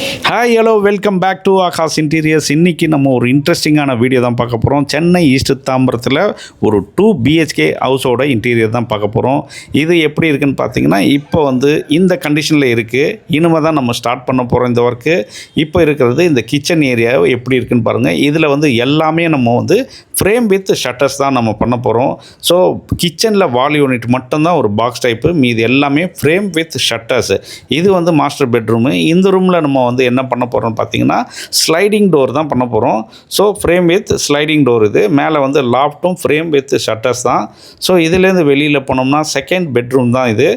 Hi hello welcome back to Aakash interiors இன்றைக்கி நம்ம ஒரு இன்ட்ரெஸ்டிங்கான வீடியோ தான் பார்க்க போகிறோம் சென்னை ஈஸ்ட் தாம்பரத்தில் ஒரு டூ பிஹெச்கே ஹவுஸோட இன்டீரியர் தான் பார்க்க போகிறோம் இது எப்படி இருக்குன்னு பார்த்தீங்கன்னா இப்போ வந்து இந்த கண்டிஷனில் இருக்குது இனிமே தான் நம்ம ஸ்டார்ட் பண்ண போகிறோம் இந்த ஒர்க்கு இப்போ இருக்கிறது இந்த கிச்சன் ஏரியா எப்படி இருக்குன்னு பாருங்கள் இதில் வந்து எல்லாமே நம்ம வந்து ஃப்ரேம் வித் ஷட்டர்ஸ் தான் நம்ம பண்ண போகிறோம் ஸோ கிச்சனில் வால் யூனிட் மட்டும்தான் ஒரு பாக்ஸ் டைப்பு மீது எல்லாமே ஃப்ரேம் வித் ஷட்டர்ஸ் இது வந்து மாஸ்டர் பெட்ரூமு இந்த ரூமில் நம்ம வந்து என்ன பண்ண போகிறோம்னு பார்த்தீங்கன்னா ஸ்லைடிங் டோர் தான் பண்ண போகிறோம் so frame with sliding door இது. மேலே வந்து லாஃப்ட்டும் ஃப்ரேம் வித் ஷட்டர்ஸ் தான். ஸோ இதுலேருந்து வெளியில் போனோம்னா செகண்ட் பெட்ரூம் தான் இது.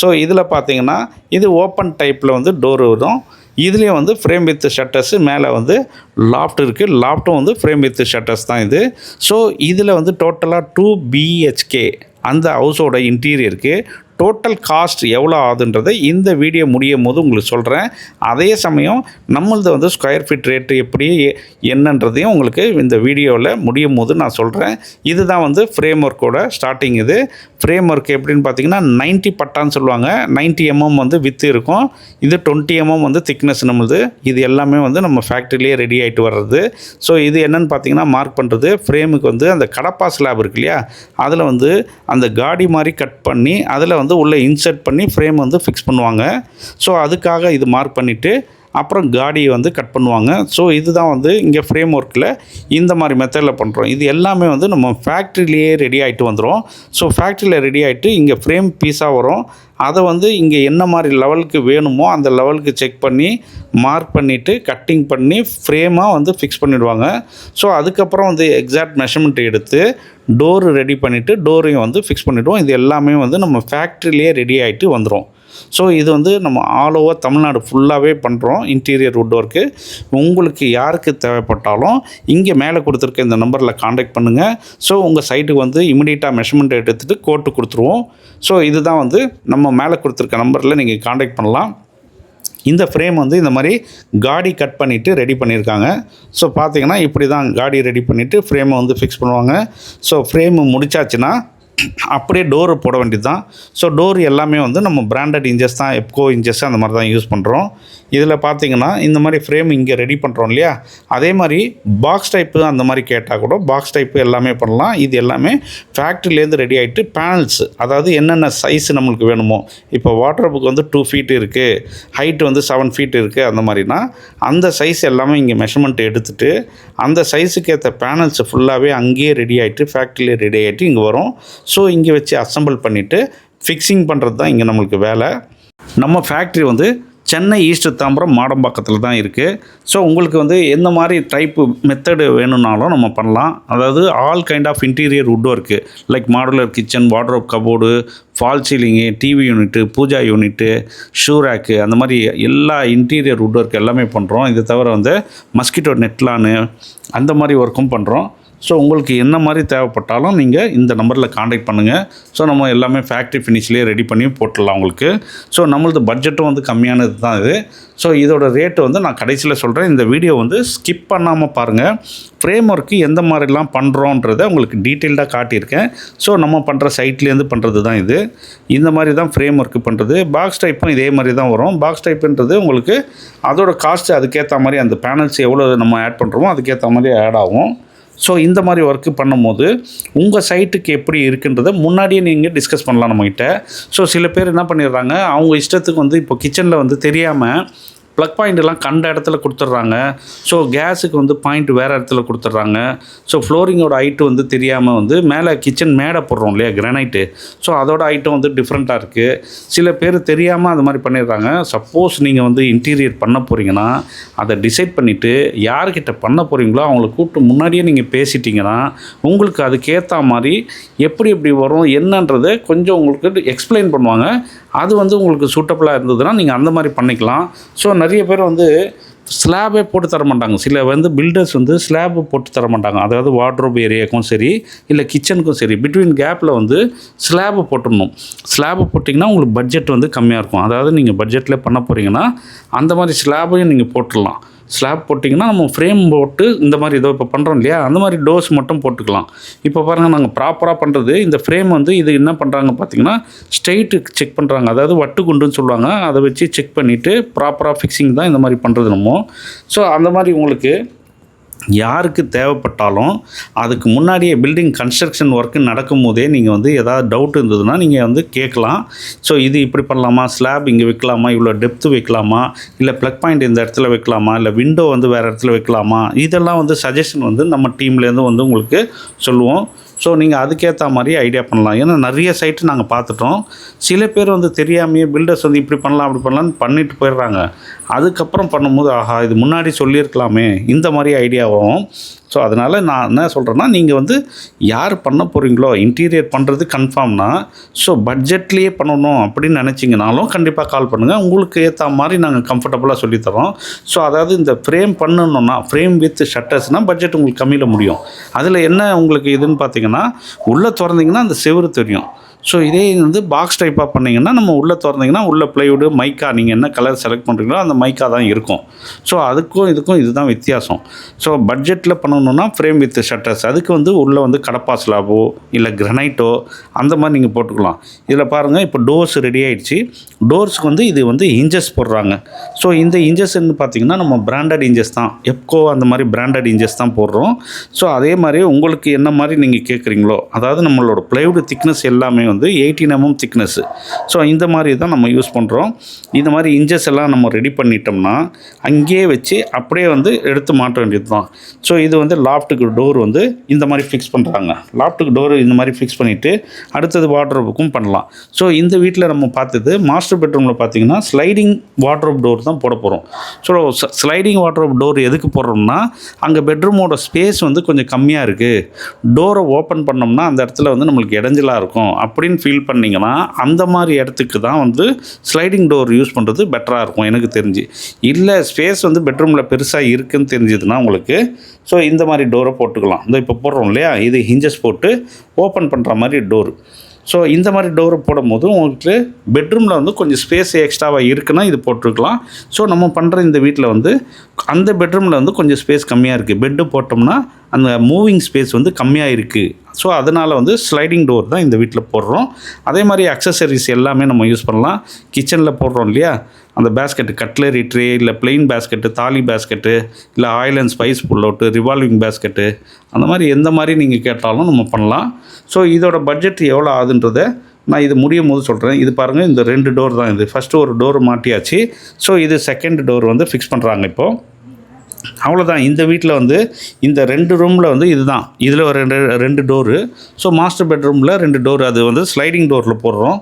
ஸோ இதில் பார்த்தீங்கன்னா இது ஓப்பன் டைப்பில் வந்து டோர் வரும். இதுலேயும் வந்து ஃப்ரேம் வித் ஷட்டர்ஸு மேலே வந்து லாஃப்ட் இருக்குது லாஃப்ட்டும் வந்து ஃப்ரேம் வித் ஷட்டர்ஸ் தான் இது. ஸோ இதில் வந்து டோட்டலாக டூ பிஹெச்கே அந்த ஹவுஸோட இன்டீரியருக்கு டோட்டல் காஸ்ட் எவ்வளோ ஆகுதுன்றதை இந்த வீடியோ முடியும் போது உங்களுக்கு சொல்கிறேன் அதே சமயம் நம்மளது வந்து ஸ்கொயர் ஃபீட் ரேட்டு எப்படி என்னன்றதையும் உங்களுக்கு இந்த வீடியோவில் முடியும் போது நான் சொல்கிறேன் இதுதான் வந்து ஃப்ரேம் ஒர்க்கோட ஸ்டார்டிங் இது. ஃப்ரேம் ஒர்க் எப்படின்னு பார்த்தீங்கன்னா 90 பட்டான்னு சொல்லுவாங்க. 90 எம்எம் mm வந்து வித்து இருக்கும். இது டுவெண்ட்டி எம்எம் mm வந்து திக்னஸ் நம்மளுது. இது எல்லாமே வந்து நம்ம ஃபேக்ட்ரிலேயே ரெடி ஆகிட்டு வர்றது. ஸோ இது என்னென்னு பார்த்தீங்கன்னா மார்க் பண்ணுறது ஃப்ரேமுக்கு வந்து அந்த கடப்பா ஸ்லாப் இருக்கு இல்லையா? அதில் வந்து அந்த காடி மாதிரி கட் பண்ணி அதில் வந்து உள்ளே இன்சர்ட் பண்ணி ஃப்ரேம் வந்து ஃபிக்ஸ் பண்ணுவாங்க. ஸோ அதுக்காக இது மார்க் பண்ணிவிட்டு அப்புறம் காடியை வந்து கட் பண்ணுவாங்க. ஸோ இதுதான் வந்து இங்கே ஃப்ரேம் ஒர்க்கில் இந்த மாதிரி மெத்தடில் பண்ணுறோம் இது எல்லாமே வந்து நம்ம ஃபேக்ட்ரிலேயே ரெடி ஆகிட்டு வந்துடும் ஸோ ஃபேக்ட்ரியில் ரெடி ஆகிட்டு இங்கே ஃப்ரேம் பீஸாக வரும். அதை வந்து இங்கே என்ன மாதிரி லெவலுக்கு வேணுமோ அந்த லெவலுக்கு செக் பண்ணி மார்க் பண்ணிவிட்டு கட்டிங் பண்ணி ஃப்ரேமாக வந்து ஃபிக்ஸ் பண்ணிவிடுவாங்க ஸோ அதுக்கப்புறம் வந்து எக்ஸாக்ட் மெஷர்மெண்ட் எடுத்து டோர் ரெடி பண்ணிவிட்டு டோரையும் வந்து ஃபிக்ஸ் பண்ணிவிடுவோம் இது எல்லாமே வந்து நம்ம ஃபேக்ட்ரிலேயே ரெடி ஆகிட்டு வந்துடும் ஸோ இது வந்து நம்ம ஆல் ஓவர் தமிழ்நாடு ஃபுல்லாகவே பண்ணுறோம் இன்டீரியர் வுட் ஒர்க்கு உங்களுக்கு யாருக்கு தேவைப்பட்டாலும் இங்கே மேலே கொடுத்துருக்க இந்த நம்பரில் காண்டாக்ட் பண்ணுங்கள் ஸோ உங்கள் சைட்டுக்கு வந்து இமிடியேட்டாக மெஷர்மெண்ட் எடுத்துகிட்டு கோட்டு கொடுத்துருவோம். ஸோ இதுதான் வந்து நம்ம மேலே கொடுத்துருக்க நம்பரில் நீங்கள் காண்டாக்ட் பண்ணலாம். இந்த ஃப்ரேம் வந்து இந்த மாதிரி காடி கட் பண்ணிவிட்டு ரெடி பண்ணியிருக்காங்க. ஸோ பார்த்தீங்கன்னா இப்படி தான் காடி ரெடி பண்ணிவிட்டு ஃப்ரேமை வந்து ஃபிக்ஸ் பண்ணுவாங்க. ஸோ ஃப்ரேமு முடிச்சாச்சுன்னா அப்படியே டோரு போட வேண்டியது தான் ஸோ டோர் எல்லாமே வந்து நம்ம பிராண்டட் இன்ஜஸ் தான் எப்கோ இன்ஜஸ் அந்த மாதிரி தான் யூஸ் பண்ணுறோம் இதில் பார்த்தீங்கன்னா இந்த மாதிரி ஃப்ரேம் இங்கே ரெடி பண்ணுறோம் இல்லையா? அதே மாதிரி பாக்ஸ் டைப்பு அந்த மாதிரி கேட்டால் கூட பாக்ஸ் டைப்பு எல்லாமே பண்ணலாம். இது எல்லாமே ஃபேக்ட்ரிலேருந்து ரெடி ஆகிட்டு பேனல்ஸ் அதாவது என்னென்ன சைஸ் நம்மளுக்கு வேணுமோ. இப்போ வாட்டர் புக் வந்து டூ ஃபீட் இருக்குது ஹைட் வந்து செவன் ஃபீட் இருக்குது அந்த மாதிரினா அந்த சைஸ் எல்லாமே இங்கே மெஷர்மெண்ட் எடுத்துகிட்டு அந்த சைஸுக்கு ஏற்ற பேனல்ஸ் ஃபுல்லாகவே அங்கேயே ரெடி ஆகிட்டு ஃபேக்ட்ரியிலே ரெடி ஆகிட்டு இங்கே வரும். ஸோ இங்கே வச்சு அசெம்பிள் பண்ணிவிட்டு ஃபிக்ஸிங் பண்ணுறது தான் இங்கே நம்மளுக்கு வேலை. நம்ம ஃபேக்ட்ரி வந்து சென்னை ஈஸ்ட் தாம்பரம் மாடம்பாக்கத்தில் தான் இருக்குது ஸோ உங்களுக்கு வந்து எந்த மாதிரி டைப்பு மெத்தடு வேணும்னாலும் நம்ம பண்ணலாம். அதாவது all kind of interior wood work like modular kitchen wardrobe cupboard false ceiling TV unit puja unit shoe rack அந்த மாதிரி எல்லா இன்டீரியர் வுட் ஒர்க் எல்லாமே பண்ணுறோம் இதை தவிர வந்து மஸ்கிட்டோ நெட்லானு அந்த மாதிரி ஒர்க்கும் பண்ணுறோம் ஸோ உங்களுக்கு என்ன மாதிரி தேவைப்பட்டாலும் நீங்கள் இந்த நம்பரில் காண்டாக்ட் பண்ணுங்கள் ஸோ நம்ம எல்லாமே ஃபேக்ட்ரி ஃபினிஷ்லேயே ரெடி பண்ணி போட்டுடலாம் உங்களுக்கு. ஸோ நம்மளது பட்ஜெட்டும் வந்து கம்மியானது தான் இது. ஸோ இதோட ரேட்டு வந்து நான் கடைசியில் சொல்கிறேன் இந்த வீடியோ வந்து ஸ்கிப் பண்ணாமல் பாருங்கள் ஃப்ரேம் ஒர்க்கு எந்த மாதிரிலாம் பண்ணுறோன்றதை உங்களுக்கு டீட்டெயில்டாக காட்டியிருக்கேன். ஸோ நம்ம பண்ணுற சைட்லேருந்து பண்ணுறது தான் இது. இந்த மாதிரி தான் ஃப்ரேம் ஒர்க்கு பண்ணுறது பாக்ஸ் டைப்பும் இதே மாதிரி தான் வரும். பாக்ஸ் டைப்புன்றது உங்களுக்கு அதோட காஸ்ட்டு அதுக்கேற்ற மாதிரி அந்த பேனல்ஸ் எவ்வளோ நம்ம ஆட் பண்ணுறோமோ அதுக்கேற்ற மாதிரி ஆட் ஆகும். ஸோ இந்த மாதிரி ஒர்க்கு பண்ணும்போது உங்கள் சைட்டுக்கு எப்படி இருக்குன்றதை முன்னாடியே நீங்கள் டிஸ்கஸ் பண்ணலாம் நம்மக்கிட்ட ஸோ சில பேர் என்ன பண்ணிடுறாங்க அவங்க இஷ்டத்துக்கு வந்து இப்போ கிச்சனில் வந்து தெரியாமல் ப்ளக் பாயிண்ட்லாம் கண்ட இடத்துல கொடுத்துட்றாங்க. ஸோ கேஸுக்கு வந்து பாயிண்ட் வேறு இடத்துல கொடுத்துட்றாங்க. ஸோ ஃப்ளோரிங்கோட ஹைட்டு வந்து தெரியாமல் வந்து மேலே கிச்சன் மேடை போடுறோம் இல்லையா கிரானைட்டு ஸோ அதோட ஹைட்டும் வந்து டிஃப்ரெண்ட்டாக இருக்குது சில பேர் தெரியாமல் அது மாதிரி பண்ணிடுறாங்க. சப்போஸ் நீங்கள் வந்து இன்டீரியர் பண்ண போகிறீங்கன்னா அதை டிசைட் பண்ணிவிட்டு யார்கிட்ட பண்ண போகிறீங்களோ அவங்கள கூப்பிட்டு முன்னாடியே நீங்கள் பேசிட்டிங்கன்னா உங்களுக்கு அதுக்கேற்ற மாதிரி எப்படி எப்படி வரும் என்னன்றதை கொஞ்சம் உங்களுக்கு எக்ஸ்பிளைன் பண்ணுவாங்க. அது வந்து உங்களுக்கு சூட்டபுளாக இருந்ததுன்னா நீங்கள் அந்த மாதிரி பண்ணிக்கலாம். ஸோ நிறைய நிறைய பேர் வந்து ஸ்லாபே போட்டு தர மாட்டாங்க. சில வந்து பில்டர்ஸ் வந்து ஸ்லாப் போட்டு தர மாட்டாங்க. அதாவது வார்ட்ரோப் ஏரியாவுக்கும் சரி இல்லை கிச்சனுக்கும் சரி பிட்வீன் கேப்பில் வந்து ஸ்லாபு போட்டுடணும். ஸ்லாபு போட்டிங்கன்னா உங்களுக்கு பட்ஜெட் வந்து கம்மியாக இருக்கும். அதாவது நீங்கள் பட்ஜெட்டில் பண்ண போகிறீங்கன்னா அந்த மாதிரி ஸ்லாபையும் நீங்கள் போட்டுடலாம். ஸ்லாப் போட்டிங்கன்னா நம்ம ஃப்ரேம் போட்டு இந்த மாதிரி ஏதோ இப்போ பண்ணுறோம் இல்லையா? அந்த மாதிரி டோஸ் மட்டும் போட்டுக்கலாம். இப்போ பாருங்கள் நாங்கள் ப்ராப்பராக பண்ணுறது இந்த ஃப்ரேம் வந்து இது என்ன பண்ணுறாங்க பார்த்தீங்கன்னா ஸ்ட்ரெயிட்டு செக் பண்ணுறாங்க அதாவது வட்டு குண்டுன்னு சொல்லுவாங்க. அதை வச்சு செக் பண்ணிவிட்டு ப்ராப்பராக ஃபிக்ஸிங் தான் இந்த மாதிரி பண்ணுறது நம்ம. ஸோ அந்த மாதிரி உங்களுக்கு யாருக்கு தேவைப்பட்டாலும் அதுக்கு முன்னாடியே பில்டிங் கன்ஸ்ட்ரக்ஷன் ஒர்க்கு நடக்கும் போதே நீங்கள் வந்து எதாவது டவுட் இருந்ததுன்னா நீங்கள் வந்து கேட்கலாம். ஸோ இது இப்படி பண்ணலாமா? ஸ்லாப் இங்கே வைக்கலாமா? இவ்வளோ டெப்த்து வைக்கலாமா? இல்லை ப்ளக் பாயிண்ட் இந்த இடத்துல வைக்கலாமா? இல்லை விண்டோ வந்து வேறு இடத்துல வைக்கலாமா? இதெல்லாம் வந்து சஜஷன் வந்து நம்ம டீம்லேருந்து வந்து உங்களுக்கு சொல்லுவோம். ஸோ நீங்கள் அதுக்கேற்ற மாதிரி ஐடியா பண்ணலாம். ஏன்னா நிறைய சைட்டு நாங்கள் பார்த்துட்டோம். சில பேர் வந்து தெரியாமையே பில்டர்ஸ் வந்து இப்படி பண்ணலாம் அப்படி பண்ணலாம்னு பண்ணிட்டு போயிடுறாங்க. அதுக்கப்புறம் பண்ணும்போது ஆஹா இது முன்னாடி சொல்லியிருக்கலாமே இந்த மாதிரி ஐடியா வரும். ஸோ அதனால் நான் என்ன சொல்கிறேன்னா நீங்கள் வந்து யார் பண்ண போகிறீங்களோ இன்டீரியர் பண்ணுறது கன்ஃபார்ம்னா ஸோ பட்ஜெட்லேயே பண்ணணும் அப்படின்னு நினச்சிங்கனாலும் கண்டிப்பாக கால் பண்ணுங்கள் உங்களுக்கு ஏற்ற மாதிரி நாங்கள் கம்ஃபர்டபுளாக சொல்லித்தரோம். ஸோ அதாவது இந்த ஃப்ரேம் பண்ணணும்னா ஃப்ரேம் வித் ஷட்டர்ஸ்னால் பட்ஜெட் உங்களுக்கு கம்மியில் முடியும். அதில் என்ன உங்களுக்கு இதுன்னு பார்த்தீங்கன்னா உள்ளே திறந்தீங்கன்னா அந்த செவுரு தெரியும். ஸோ இதே வந்து பாக்ஸ் டைப்பாக பண்ணிங்கன்னா நம்ம உள்ளே திறந்தீங்கன்னா உள்ள ப்ளைவுடு மைக்கா நீங்கள் என்ன கலர் செலக்ட் பண்ணுறீங்களோ அந்த மைக்கா தான் இருக்கும். ஸோ அதுக்கும் இதுக்கும் இதுதான் வித்தியாசம். ஸோ பட்ஜெட்டில் பண்ணணுன்னா ஃப்ரேம் வித் ஷட்டர்ஸ் அதுக்கு வந்து உள்ளே வந்து கடப்பா ஸ்லாபோ இல்லை கிரனைட்டோ அந்த மாதிரி நீங்கள் போட்டுக்கலாம். இதில் பாருங்கள் இப்போ டோர்ஸ் ரெடி ஆகிடுச்சு டோர்ஸ்க்கு வந்து இது வந்து இன்ஜஸ் போடுறாங்க. ஸோ இந்த இன்ஜஸ்ன்னு பார்த்தீங்கன்னா நம்ம பிராண்டட் இன்ஜஸ் தான். எப்கோ அந்த மாதிரி பிராண்டட் இன்ஜஸ் தான் போடுறோம். ஸோ அதே மாதிரி உங்களுக்கு என்ன மாதிரி நீங்கள் கேட்குறீங்களோ அதாவது நம்மளோட ப்ளைவுட் திக்னஸ் எல்லாமே வந்து எயிட்டீன் எம்எம் திக்னஸ்ஸு ஸோ இந்த மாதிரி தான் நம்ம யூஸ் பண்ணுறோம் இந்த மாதிரி இன்ஜஸ் எல்லாம் நம்ம ரெடி பண்ணிட்டோம்னா அங்கேயே வச்சு அப்படியே வந்து எடுத்து மாட்ட வேண்டியது தான் ஸோ இது வந்து லாஃப்ட்டுக்கு டோர் வந்து இந்த மாதிரி ஃபிக்ஸ் பண்ணுறாங்க லாஃப்ட்டுக்கு டோர் இந்த மாதிரி ஃபிக்ஸ் பண்ணிவிட்டு அடுத்தது வாட்ரோப்புக்கும் பண்ணலாம். ஸோ இந்த வீட்டில் நம்ம பார்த்தது மாஸ்டர் பெட்ரூமில் பார்த்தீங்கன்னா ஸ்லைடிங் வாட்ரோப் டோர் தான் போட போகிறோம் ஸோ ஸ்லைடிங் வாட்ரோப் டோர் எதுக்கு போடுறோம்னா அங்கே பெட்ரூமோட ஸ்பேஸ் வந்து கொஞ்சம் கம்மியாக இருக்குது டோரை ஓப்பன் பண்ணோம்னா அந்த இடத்துல வந்து நம்மளுக்கு இடைஞ்சலாக இருக்கும். அப்படின்னு ஃபீல் பண்ணிங்கன்னா அந்த மாதிரி இடத்துக்கு தான் வந்து ஸ்லைடிங் டோர் யூஸ் பண்ணுறது பெட்டராக இருக்கும் எனக்கு தெரிஞ்சு. இல்லை ஸ்பேஸ் வந்து பெட்ரூமில் பெருசாக இருக்குன்னு தெரிஞ்சதுன்னா உங்களுக்கு ஸோ இந்த மாதிரி டோரை போட்டுக்கலாம். இந்த இப்போ போடுறோம் இல்லையா? இது ஹிஞ்சஸ் போட்டு ஓப்பன் பண்ணுற மாதிரி டோர் ஸோ இந்த மாதிரி டோரை போடும்போது உங்களுக்கு பெட்ரூமில் வந்து கொஞ்சம் ஸ்பேஸ் எக்ஸ்ட்ராவாக இருக்குன்னா இது போட்டிருக்கலாம். ஸோ நம்ம பண்ணுற இந்த வீட்டில் வந்து அந்த பெட்ரூமில் வந்து கொஞ்சம் ஸ்பேஸ் கம்மியாக இருக்குது பெட்டு போட்டோம்னா அந்த மூவிங் ஸ்பேஸ் வந்து கம்மியாக இருக்குது ஸோ அதனால் வந்து ஸ்லைடிங் டோர் தான் இந்த வீட்டில் போடுறோம். அதே மாதிரி அக்சசரிஸ் எல்லாமே நம்ம யூஸ் பண்ணலாம். கிச்சனில் போடுறோம் இல்லையா? அந்த பேஸ்கெட்டு கட்லரி ட்ரே இல்லை பிளெயின் பேஸ்கெட்டு தாலி பேஸ்கெட்டு இல்லை oil and spice pullout revolving basket அந்த மாதிரி எந்த மாதிரி நீங்கள் கேட்டாலும் நம்ம பண்ணலாம். ஸோ இதோட பட்ஜெட் எவ்வளோ ஆகுதுன்றதை நான் இது முடியும் போது சொல்கிறேன் இது பாருங்கள் இந்த ரெண்டு டோர் தான் இது. ஃபஸ்ட்டு ஒரு டோர் மாட்டியாச்சு. ஸோ இது செகண்ட் டோர் வந்து ஃபிக்ஸ் பண்ணுறாங்க இப்போது அவ்வளோதான் இந்த வீட்டில் வந்து இந்த ரெண்டு ரூமில் வந்து இதுதான். இதில் ஒரு ரெண்டு ரெண்டு டோரு ஸோ மாஸ்டர் பெட்ரூமில் ரெண்டு டோர் அது வந்து ஸ்லைடிங் டோரில் போடுறோம்.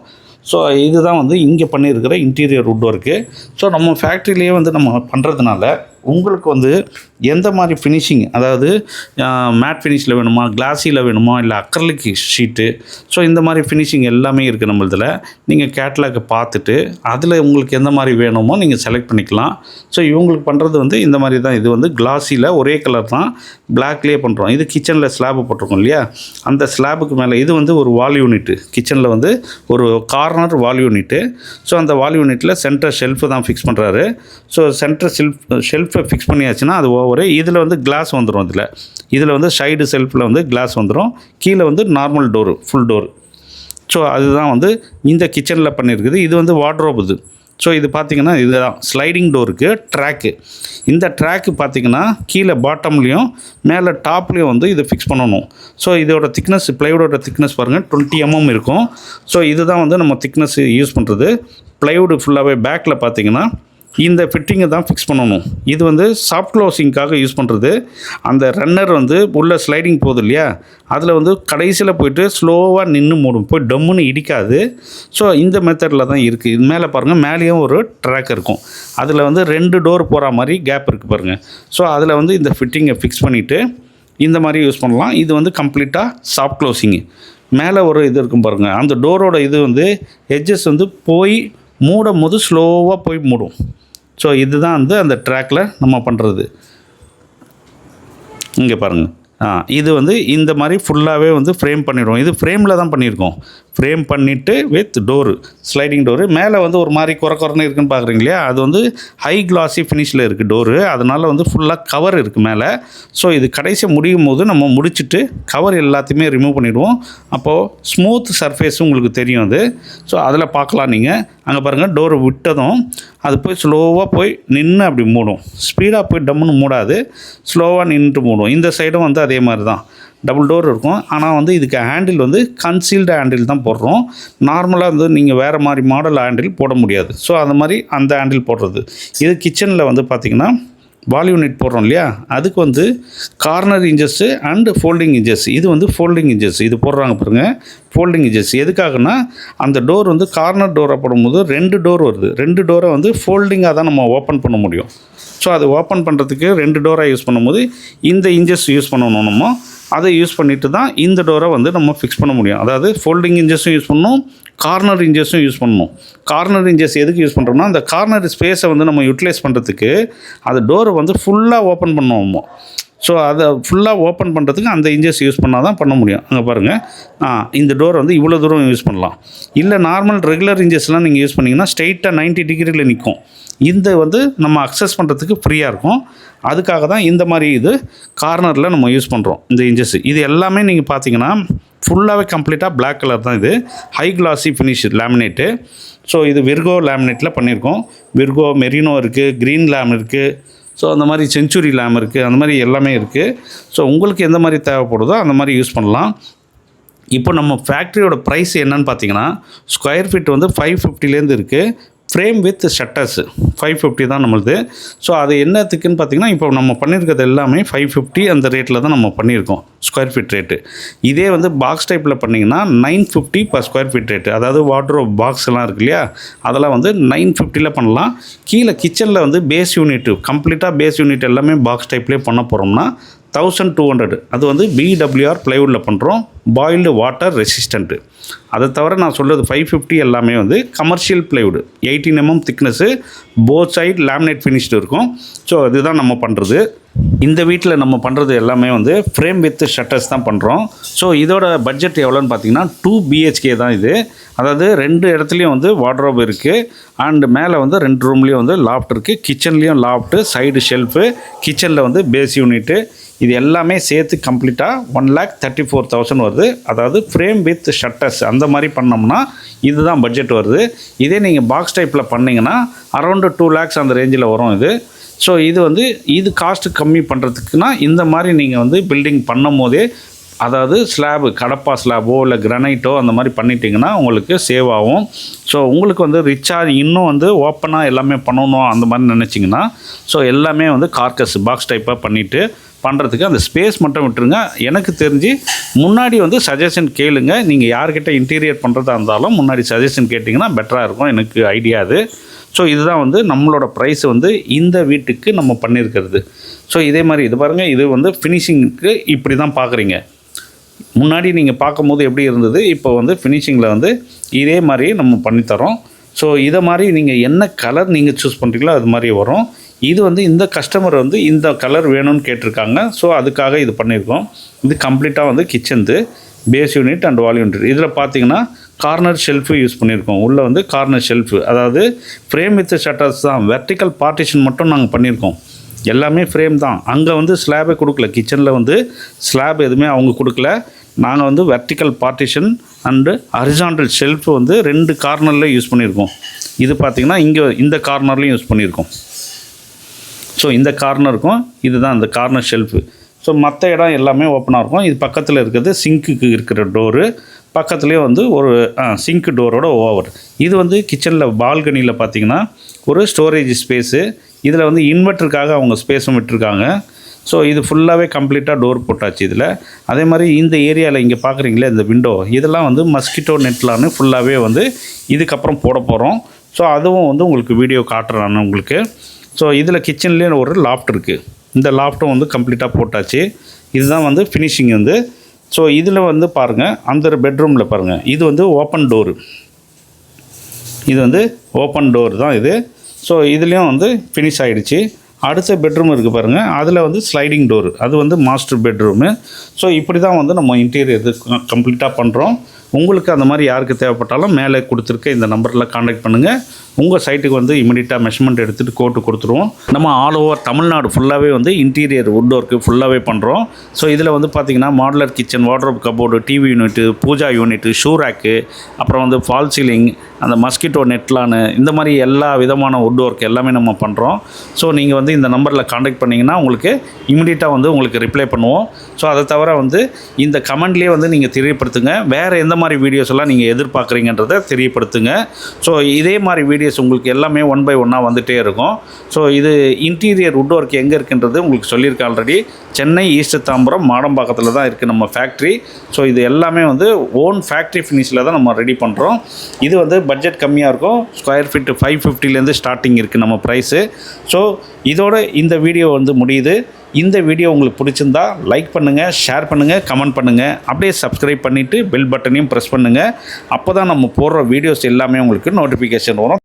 ஸோ இதுதான் வந்து இங்கே பண்ணியிருக்கிற இன்டீரியர் உட் ஒர்க்கு ஸோ நம்ம ஃபேக்ட்ரிலேயே வந்து நம்ம பண்ணுறதுனால உங்களுக்கு வந்து எந்த மாதிரி ஃபினிஷிங் அதாவது மேட் ஃபினிஷில் வேணுமா? கிளாஸியில் வேணுமா? இல்லை அக்ரலிக் ஷீட்டு ஸோ இந்த மாதிரி ஃபினிஷிங் எல்லாமே இருக்குது நம்மளதில். நீங்கள் கேட்லாக்கை பார்த்துட்டு அதில் உங்களுக்கு எந்த மாதிரி வேணுமோ நீங்கள் செலக்ட் பண்ணிக்கலாம். ஸோ இவங்களுக்கு பண்ணுறது வந்து இந்த மாதிரி தான். இது வந்து கிளாஸியில் ஒரே கலர் தான். பிளாக்லேயே பண்ணுறோம் இது கிச்சனில் ஸ்லாபு போட்டிருக்கோம் இல்லையா? அந்த ஸ்லாபுக்கு மேலே இது வந்து ஒரு வால் யூனிட்டு கிச்சனில் வந்து ஒரு கார்னர் வால் யூனிட்டு ஸோ அந்த வால் யூனிட்டில் சென்டர் ஷெல்ஃபு தான் ஃபிக்ஸ் பண்ணுறாரு ஸோ சென்டர் ஷெல்ஃப் ஷெல்ஃபை ஃபிக்ஸ் பண்ணியாச்சுன்னா அது ஒரு இதில் வந்து கிளாஸ் வந்துடும் இதில். இதில் வந்து சைடு செல்ஃபில் வந்து கிளாஸ் வந்துடும் கீழே வந்து normal door full door so அதுதான் வந்து இந்த கிச்சனில் பண்ணியிருக்குது இது வந்து வார்ட்ரோப் இது. ஸோ இது பார்த்தீங்கன்னா இதுதான். ஸ்லைடிங் டோருக்கு ட்ராக்கு இந்த ட்ராக்கு பார்த்தீங்கன்னா கீழே பாட்டம்லேயும் மேலே டாப்லேயும் வந்து இதை ஃபிக்ஸ் பண்ணணும். ஸோ இதோட திக்னஸ் ப்ளைவுடோட திக்னஸ் பாருங்கள் டுவெண்ட்டி எம்எம் இருக்கும். ஸோ இதுதான் வந்து நம்ம திக்னஸ் யூஸ் பண்ணுறது ப்ளைவுட் ஃபுல்லாகவே பேக்கில் பார்த்தீங்கன்னா இந்த ஃபிட்டிங்கை தான் ஃபிக்ஸ் பண்ணணும். இது வந்து சாஃப்ட் க்ளோசிங்க்காக யூஸ் பண்ணுறது அந்த ரன்னர் வந்து உள்ளே ஸ்லைடிங் போகுது இல்லையா? அதில் வந்து கடைசியில் போயிட்டு ஸ்லோவாக நின்று மூடும். போய் டம்முன்னு இடிக்காது. ஸோ இந்த மெத்தடில் தான் இருக்குது இது மேலே பாருங்கள் மேலேயும் ஒரு ட்ராக் இருக்கும். அதில் வந்து ரெண்டு டோர் போகிற மாதிரி கேப் இருக்குது பாருங்கள் ஸோ அதில் வந்து இந்த ஃபிட்டிங்கை ஃபிக்ஸ் பண்ணிவிட்டு இந்த மாதிரி யூஸ் பண்ணலாம். இது வந்து கம்ப்ளீட்டாக சாஃப்ட் க்ளோசிங்கு மேலே ஒரு இது இருக்கும் பாருங்கள் அந்த டோரோட இது வந்து எட்ஜஸ் வந்து போய் மூடும் போது ஸ்லோவாக போய் மூடும். ஸோ இதுதான் வந்து அந்த ட்ராக்கில் நம்ம பண்ணுறது இங்கே பாருங்கள் ஆ இது வந்து இந்த மாதிரி ஃபுல்லாகவே வந்து ஃப்ரேம் பண்ணிவிடுவோம் இது ஃப்ரேமில் தான் பண்ணியிருக்கோம். ஃப்ரேம் பண்ணிவிட்டு வித் டோரு ஸ்லைடிங் டோரு மேலே வந்து ஒரு மாதிரி குறை குறைன்னு இருக்குன்னு பார்க்குறீங்க இல்லையா? அது வந்து ஹை கிளாஸி ஃபினிஷில் இருக்குது டோரு அதனால் வந்து ஃபுல்லாக கவர் இருக்குது மேலே. ஸோ இது கடைசி முடியும் போது நம்ம முடிச்சுட்டு கவர் எல்லாத்தையுமே ரிமூவ் பண்ணிவிடுவோம் அப்போது ஸ்மூத் சர்ஃபேஸும் உங்களுக்கு தெரியும் அது. ஸோ அதில் பார்க்கலாம் நீங்கள் அங்கே பாருங்கள் டோரை விட்டதும் அது போய் ஸ்லோவாக போய் நின்று அப்படி மூடும். ஸ்பீடாக போய் டம்முன்னு மூடாது ஸ்லோவாக நின்றுட்டு மூடும். இந்த சைடும் வந்து அதே மாதிரி தான் டபுள் டோர் இருக்கும். ஆனால் வந்து இதுக்கு ஹேண்டில் வந்து கன்சீல்டு ஹேண்டில் தான் போடுறோம். நார்மலாக வந்து நீங்கள் வேறு மாதிரி மாடல் ஹேண்டில் போட முடியாது. ஸோ அந்த மாதிரி அந்த ஹேண்டில் போடுறது. இது கிச்சனில் வந்து பார்த்திங்கன்னா வால் யூனிட் போடுறோம் இல்லையா அதுக்கு வந்து corner hinges and folding hinges இது வந்து ஃபோல்டிங் இன்ஜஸ் இது போடுறாங்க பாருங்கள் ஃபோல்டிங் இன்ஜஸ் எதுக்காகனா அந்த டோர் வந்து கார்னர் டோரை போடும்போது ரெண்டு டோர் வருது. ரெண்டு டோரை வந்து ஃபோல்டிங்காக தான் நம்ம ஓப்பன் பண்ண முடியும். ஸோ அது ஓப்பன் பண்ணுறதுக்கு ரெண்டு டோராக யூஸ் பண்ணும்போது இந்த இன்ஜஸ் யூஸ் பண்ணணும் அதை யூஸ் பண்ணிவிட்டு தான் இந்த டோரை வந்து நம்ம ஃபிக்ஸ் பண்ண முடியும். அதாவது ஃபோல்டிங் இன்ஜஸும் யூஸ் பண்ணணும் கார்னர் இன்ஜஸும் யூஸ் பண்ணணும். கார்னர் இன்ஜஸ் எதுக்கு யூஸ் பண்ணுறோம்னா அந்த கார்னர் ஸ்பேஸை வந்து நம்ம யூட்டிலைஸ் பண்ணுறதுக்கு அந்த டோரை வந்து ஃபுல்லாக ஓப்பன் பண்ணுவோம். ஸோ அதை ஃபுல்லாக ஓப்பன் பண்ணுறதுக்கு அந்த இன்ஜஸ் யூஸ் பண்ணால் தான் பண்ண முடியும். அங்கே பாருங்கள் ஆ இந்த டோர் வந்து இவ்வளோ தூரம் யூஸ் பண்ணலாம். இல்லை நார்மல் ரெகுலர் இன்ஜஸ்லாம் நீங்கள் யூஸ் பண்ணிங்கன்னா ஸ்ட்ரைட்டாக 90 டிகிரியில் நிற்கும் இந்த வந்து நம்ம அக்சஸ் பண்ணுறதுக்கு ஃப்ரீயாக இருக்கும். அதுக்காக தான் இந்த மாதிரி இது கார்னரில் நம்ம யூஸ் பண்ணுறோம் இந்த இன்ஜஸ் இது எல்லாமே நீங்கள் பார்த்தீங்கன்னா ஃபுல்லாகவே கம்ப்ளீட்டாக பிளாக் கலர் தான் இது. High glassy finish laminate so இது விர்கோ லேமினேட்டில் பண்ணியிருக்கோம். விர்கோ மெரினோ இருக்குது க்ரீன் லேம் இருக்குது ஸோ அந்த மாதிரி செஞ்சுரி லேம் இருக்குது அந்த மாதிரி எல்லாமே இருக்குது ஸோ உங்களுக்கு எந்த மாதிரி தேவைப்படுதோ அந்த மாதிரி யூஸ் பண்ணலாம். இப்போ நம்ம ஃபேக்ட்ரியோட ப்ரைஸ் என்னன்னு பார்த்தீங்கன்னா ஸ்கொயர் ஃபீட் வந்து ஃபைவ் ஃபிஃப்டிலேருந்து இருக்குது frame with shutters five fifty தான் நம்மளுது. ஸோ அது என்னத்துக்குன்னு பார்த்தீங்கன்னா இப்போ நம்ம பண்ணியிருக்கிறது எல்லாமே ஃபைவ் ஃபிஃப்டி அந்த ரேட்டில் தான் நம்ம பண்ணியிருக்கோம் ஸ்கொயர் ஃபீட் ரேட்டு இதே வந்து பாக்ஸ் டைப்பில் பண்ணிங்கன்னா nine fifty per square feet rate அதாவது வாட்ரோப் பாக்ஸ் எல்லாம் இருக்கு இல்லையா? அதெல்லாம் வந்து நைன் ஃபிஃப்டியில் பண்ணலாம். கீழே கிச்சனில் வந்து பேஸ் யூனிட் கம்ப்ளீட்டாக பேஸ் யூனிட் எல்லாமே பாக்ஸ் டைப்லேயே பண்ண போகிறோம்னா தௌசண்ட் டூ ஹண்ட்ரட் அது வந்து பிடபிள்யூஆர் ப்ளைவுட்டில் பண்ணுறோம் பாயில்டு வாட்டர் ரெசிஸ்டண்ட்டு அதை தவிர நான் சொல்கிறது ஃபைவ் ஃபிஃப்டி எல்லாமே வந்து commercial plywood eighteen mm thickness both side laminate finished இருக்கும். ஸோ இதுதான் நம்ம பண்ணுறது இந்த வீட்டில் நம்ம பண்ணுறது எல்லாமே வந்து ஃப்ரேம் வித் ஷட்டர்ஸ் தான் பண்ணுறோம் ஸோ இதோட பட்ஜெட் எவ்வளோன்னு பார்த்தீங்கன்னா டூ பிஹெச்கே தான் இது. அதாவது ரெண்டு இடத்துலையும் வந்து வார்ட்ரோப் இருக்குது அண்ட் மேலே வந்து ரெண்டு ரூம்லேயும் வந்து லாஃப்ட் இருக்குது கிச்சன்லேயும் லாஃப்ட்டு சைடு ஷெல்ஃபு கிச்சனில் வந்து பேஸ் யூனிட்டு இது எல்லாமே சேர்த்து கம்ப்ளீட்டாக one lakh thirty four thousand வருது. அதாவது ஃப்ரேம் வித் ஷட்டர்ஸ் அந்த மாதிரி பண்ணோம்னா இதுதான் பட்ஜெட் வருது. இதே நீங்கள் பாக்ஸ் டைப்பில் பண்ணிங்கன்னா அரௌண்டு டூ லேக்ஸ் அந்த ரேஞ்சில் வரும் இது. ஸோ இது வந்து இது காஸ்ட்டு கம்மி பண்ணுறதுக்குனா இந்த மாதிரி நீங்கள் வந்து பில்டிங் பண்ணும் போதே அதாவது ஸ்லாபு கடப்பா ஸ்லாபோ இல்லை கிரனைட்டோ அந்த மாதிரி பண்ணிட்டீங்கன்னா உங்களுக்கு சேவ் ஆகும். ஸோ உங்களுக்கு வந்து ரிச்சார்ஜ் இன்னும் வந்து ஓப்பனாக எல்லாமே பண்ணணும் அந்த மாதிரி நினச்சிங்கன்னா ஸோ எல்லாமே வந்து கார்கஸ் பாக்ஸ் டைப்பாக பண்ணிவிட்டு பண்ணுறதுக்கு அந்த ஸ்பேஸ் மட்டும் விட்டுருங்க. எனக்கு தெரிஞ்சு முன்னாடி வந்து சஜஷன் கேளுங்க. நீங்கள் யார்கிட்ட இன்டீரியர் பண்ணுறதா இருந்தாலும் முன்னாடி சஜஷன் கேட்டிங்கன்னா பெட்டராக இருக்கும். எனக்கு ஐடியா அது. ஸோ இதுதான் வந்து நம்மளோட ப்ரைஸ் வந்து இந்த வீட்டுக்கு நம்ம பண்ணியிருக்கிறது ஸோ இதே மாதிரி இது பாருங்கள் இது வந்து ஃபினிஷிங்க்கு இப்படி தான் பார்க்குறீங்க முன்னாடி நீங்கள் பார்க்கும்போது எப்படி இருந்தது? இப்போ வந்து ஃபினிஷிங்கில் வந்து இதே மாதிரி நம்ம பண்ணித்தரோம் ஸோ இதை மாதிரி நீங்கள் என்ன கலர் நீங்கள் சூஸ் பண்ணுறீங்களோ அது மாதிரி வரும். இது வந்து இந்த கஸ்டமர் வந்து இந்த கலர் வேணும்னு கேட்டிருக்காங்க. ஸோ அதுக்காக இது பண்ணியிருக்கோம். இது கம்ப்ளீட்டாக வந்து கிச்சன்து base unit and wall unit இதில் பார்த்தீங்கன்னா கார்னர் ஷெல்ஃபு யூஸ் பண்ணியிருக்கோம். உள்ளே வந்து கார்னர் ஷெல்ஃபு அதாவது ஃப்ரேம் வித் ஷட்டர்ஸ் தான். வெர்டிக்கல் பார்ட்டிஷன் மட்டும் நாங்கள் பண்ணியிருக்கோம். எல்லாமே ஃப்ரேம் தான். அங்கே வந்து ஸ்லாபே கொடுக்கல. கிச்சனில் வந்து ஸ்லாப் எதுவுமே அவங்க கொடுக்கல. நாங்கள் வந்து vertical partition and horizontal shelf வந்து ரெண்டு கார்னரில் யூஸ் பண்ணியிருக்கோம். இது பார்த்திங்கன்னா இங்கே இந்த கார்னர்லையும் யூஸ் பண்ணியிருக்கோம். ஸோ இந்த கார்னருக்கும் இதுதான் இந்த கார்னர் ஷெல்ஃபு ஸோ மற்ற இடம் எல்லாமே ஓப்பனாக இருக்கும். இது பக்கத்தில் இருக்கிறது சிங்க்குக்கு இருக்கிற டோரு பக்கத்துலேயே வந்து ஒரு சிங்க் டோரோட ஓவர் இது வந்து கிச்சனில் பால்கனியில் பார்த்தீங்கன்னா ஒரு ஸ்டோரேஜ் ஸ்பேஸு இதில் வந்து இன்வெர்ட்டருக்காக அவங்க ஸ்பேஸும் விட்டுருக்காங்க. ஸோ இது ஃபுல்லாகவே கம்ப்ளீட்டாக டோர் போட்டாச்சு இதில். அதே மாதிரி இந்த ஏரியாவில் இங்கே பார்க்குறீங்களே இந்த விண்டோ இதெல்லாம் வந்து மஸ்கிட்டோ நெட்லான்னு ஃபுல்லாகவே வந்து இதுக்கப்புறம் போட போகிறோம் ஸோ அதுவும் வந்து உங்களுக்கு வீடியோ காட்டுறேன் உங்களுக்கு. ஸோ இதில் கிச்சன்லேயே ஒரு லாஃப்ட் இருக்குது இந்த லாஃப்ட்டும் வந்து கம்ப்ளீட்டாக போட்டாச்சு. இதுதான் வந்து ஃபினிஷிங் வந்து. ஸோ இதில் வந்து பாருங்கள் அந்த பெட்ரூமில் பாருங்கள் இது வந்து ஓப்பன் டோரு இது வந்து ஓப்பன் டோர் தான் இது. ஸோ இதுலேயும் வந்து ஃபினிஷ் ஆகிடுச்சு அடுத்த பெட்ரூம் இருக்குது பாருங்கள் அதில் வந்து ஸ்லைடிங் டோர் அது வந்து மாஸ்டர் பெட்ரூமு ஸோ இப்படி தான் வந்து நம்ம இன்டீரியர் இது கம்ப்ளீட்டாக பண்ணுறோம் உங்களுக்கு அந்த மாதிரி யாருக்கு தேவைப்பட்டாலும் மேலே கொடுத்துருக்க இந்த நம்பரில் காண்டாக்ட் பண்ணுங்கள் உங்கள் சைட்டுக்கு வந்து இமீடியட்டாக மெஷர்மெண்ட் எடுத்துகிட்டு கோட்டு கொடுத்துருவோம். நம்ம ஆல் ஓவர் தமிழ்நாடு ஃபுல்லாகவே வந்து இன்டீரியர் வுட் ஒர்க்கு ஃபுல்லாகவே பண்ணுறோம் ஸோ இதில் வந்து பார்த்திங்கன்னா modular kitchen wardrobe cupboard TV unit pooja unit shoe rack அப்புறம் வந்து ஃபால் சீலிங் அந்த மஸ்கிட்டோ நெட்லானு இந்த மாதிரி எல்லா விதமான வுட் ஒர்க் எல்லாமே நம்ம பண்ணுறோம் ஸோ நீங்கள் வந்து இந்த நம்பரில் காண்டாக்ட் பண்ணிங்கன்னா உங்களுக்கு இமிடியட்டாக வந்து உங்களுக்கு ரிப்ளை பண்ணுவோம். ஸோ அதை தவிர வந்து இந்த கமெண்ட்லேயே வந்து நீங்கள் தெரியப்படுத்துங்க. வேறு எந்த மாதிரி வீடியோஸ் எல்லாம் நீங்கள் எதிர்பார்க்குறீங்கன்றதை தெரியப்படுத்துங்க. ஸோ இதே மாதிரி வீடியோஸ் உங்களுக்கு எல்லாமே ஒன் பை ஒன்னாக வந்துகிட்டே இருக்கும். ஸோ இது இன்டீரியர் வுட் ஒர்க் எங்கே இருக்குன்றது உங்களுக்கு சொல்லியிருக்கேன் ஆல்ரெடி சென்னை ஈஸ்ட் தாம்பரம் மாடம்பாக்கத்தில் தான் இருக்குது நம்ம ஃபேக்ட்ரி ஸோ இது எல்லாமே வந்து ஓன் ஃபேக்ட்ரி ஃபினிஷில் தான் நம்ம ரெடி பண்ணுறோம் இது வந்து பட்ஜெட் கம்மியாக இருக்கும். ஸ்கொயர் ஃபீட்டு ஃபைவ் ஃபிஃப்டிலேருந்து ஸ்டார்டிங் இருக்குது நம்ம ப்ரைஸு ஸோ இதோட இந்த வீடியோ வந்து முடியுது. இந்த வீடியோ உங்களுக்கு பிடிச்சிருந்தா லைக் பண்ணுங்கள் ஷேர் பண்ணுங்கள் கமெண்ட் பண்ணுங்கள் அப்படியே சப்ஸ்கிரைப் பண்ணிவிட்டு பெல் பட்டனையும் ப்ரெஸ் பண்ணுங்கள் அப்போ தான் நம்ம போடுற வீடியோஸ் எல்லாமே உங்களுக்கு நோட்டிஃபிகேஷன் வரும்.